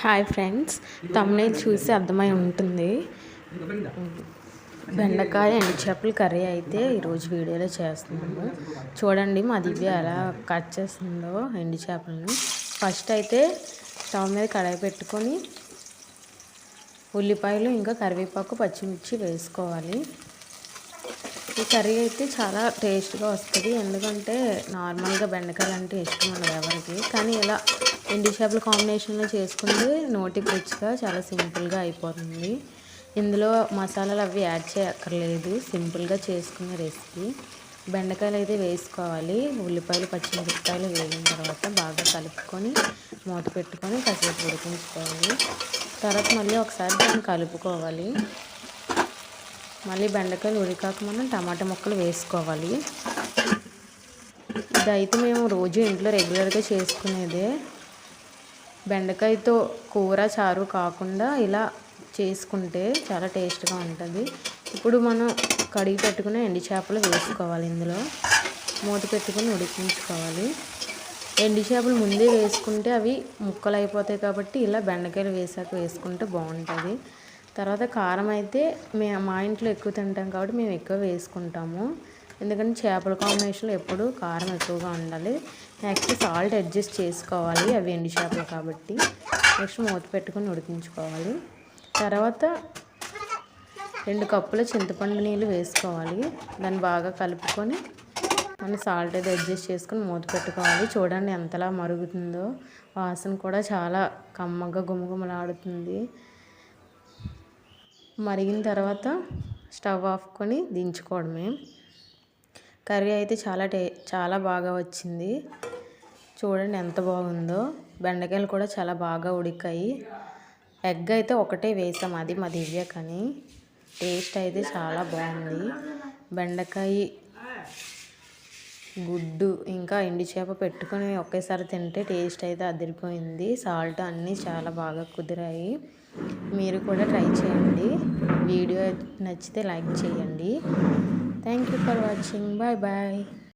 Hi friends తమిళ చూసి అర్థమై ఉంటుంది. బెండకాయ ఎండు చేపల కర్రీ అయితే ఈరోజు వీడియోలో చేస్తున్నాము. చూడండి మా దివ్య ఎలా కట్ చేస్తుందో ఎండు చేపలను. ఫస్ట్ అయితే స్టవ్ మీద కడాయి పెట్టుకొని ఉల్లిపాయలు ఇంకా కరివేపాకు పచ్చిమిర్చి వేసుకోవాలి. ఈ కర్రీ అయితే చాలా టేస్ట్గా వస్తుంది. ఎందుకంటే నార్మల్గా బెండకాయలు అంటే ఇష్టం ఉండదు ఎవరికి. కానీ ఇలా ఎండి చేపల కాంబినేషన్లో చేసుకుంటే నోటికి రుచిగా చాలా సింపుల్గా అయిపోతుంది. ఇందులో మసాలాలు అవి యాడ్ చేయక్కర్లేదు. సింపుల్గా చేసుకునే రెసిపీ. బెండకాయలు అయితే వేసుకోవాలి. ఉల్లిపాయలు పచ్చిమిరపకాయలు వేగిన తర్వాత బాగా కలుపుకొని మూత పెట్టుకొని కాసేపు ఉడికించుకోవాలి. తర్వాత మళ్ళీ ఒకసారి దాన్ని కలుపుకోవాలి. మళ్ళీ బెండకాయలు ఉడికాక మనం టమాటా ముక్కలు వేసుకోవాలి. ఇదైతే మేము రోజు ఇంట్లో రెగ్యులర్గా చేసుకునేదే. బెండకాయతో కూర చారు కాకుండా ఇలా చేసుకుంటే చాలా టేస్ట్గా ఉంటుంది. ఇప్పుడు మనం కడిగి పెట్టుకునే ఎండి చేపలు వేసుకోవాలి ఇందులో. మూత పెట్టుకుని ఉడికించుకోవాలి. ఎండి చేపలు ముందే వేసుకుంటే అవి ముక్కలు అయిపోతాయి కాబట్టి ఇలా బెండకాయలు వేసాక వేసుకుంటే బాగుంటుంది. తర్వాత కారం అయితే మే మా ఇంట్లో ఎక్కువ తింటాం కాబట్టి మేము ఎక్కువ వేసుకుంటాము. ఎందుకంటే చేపల కాంబినేషన్లో ఎప్పుడు కారం ఎక్కువగా ఉండాలి. నెక్స్ట్ సాల్ట్ అడ్జస్ట్ చేసుకోవాలి. అవి ఎండి చేపలు కాబట్టి. నెక్స్ట్ మూత పెట్టుకొని ఉడికించుకోవాలి. తర్వాత రెండు కప్పుల చింతపండు నీళ్ళు వేసుకోవాలి. దాన్ని బాగా కలుపుకొని మనం సాల్ట్ అయితే అడ్జస్ట్ చేసుకొని మూత పెట్టుకోవాలి. చూడండి ఎంతలా మరుగుతుందో. వాసన కూడా చాలా కమ్మగా గుమగుమలాడుతుంది. మరిగిన తర్వాత స్టవ్ ఆఫ్కొని దించుకోవడమే. కర్రీ అయితే చాలా టే చాలా బాగా వచ్చింది. చూడండి ఎంత బాగుందో. బెండకాయలు కూడా చాలా బాగా ఉడికాయి. ఎగ్ అయితే ఒకటే వేసాం అది మా దివ్య కానీ. టేస్ట్ అయితే చాలా బాగుంది. బెండకాయ గుడ్డు ఇంకా ఎండి చేప పెట్టుకొని ఒకేసారి తింటే టేస్ట్ అయితే అదిరిపోయింది. సాల్ట్ అన్నీ చాలా బాగా కుదిరాయి. మీరు కూడా ట్రై చేయండి. వీడియో నచ్చితే లైక్ చేయండి. Thank you for watching. Bye bye.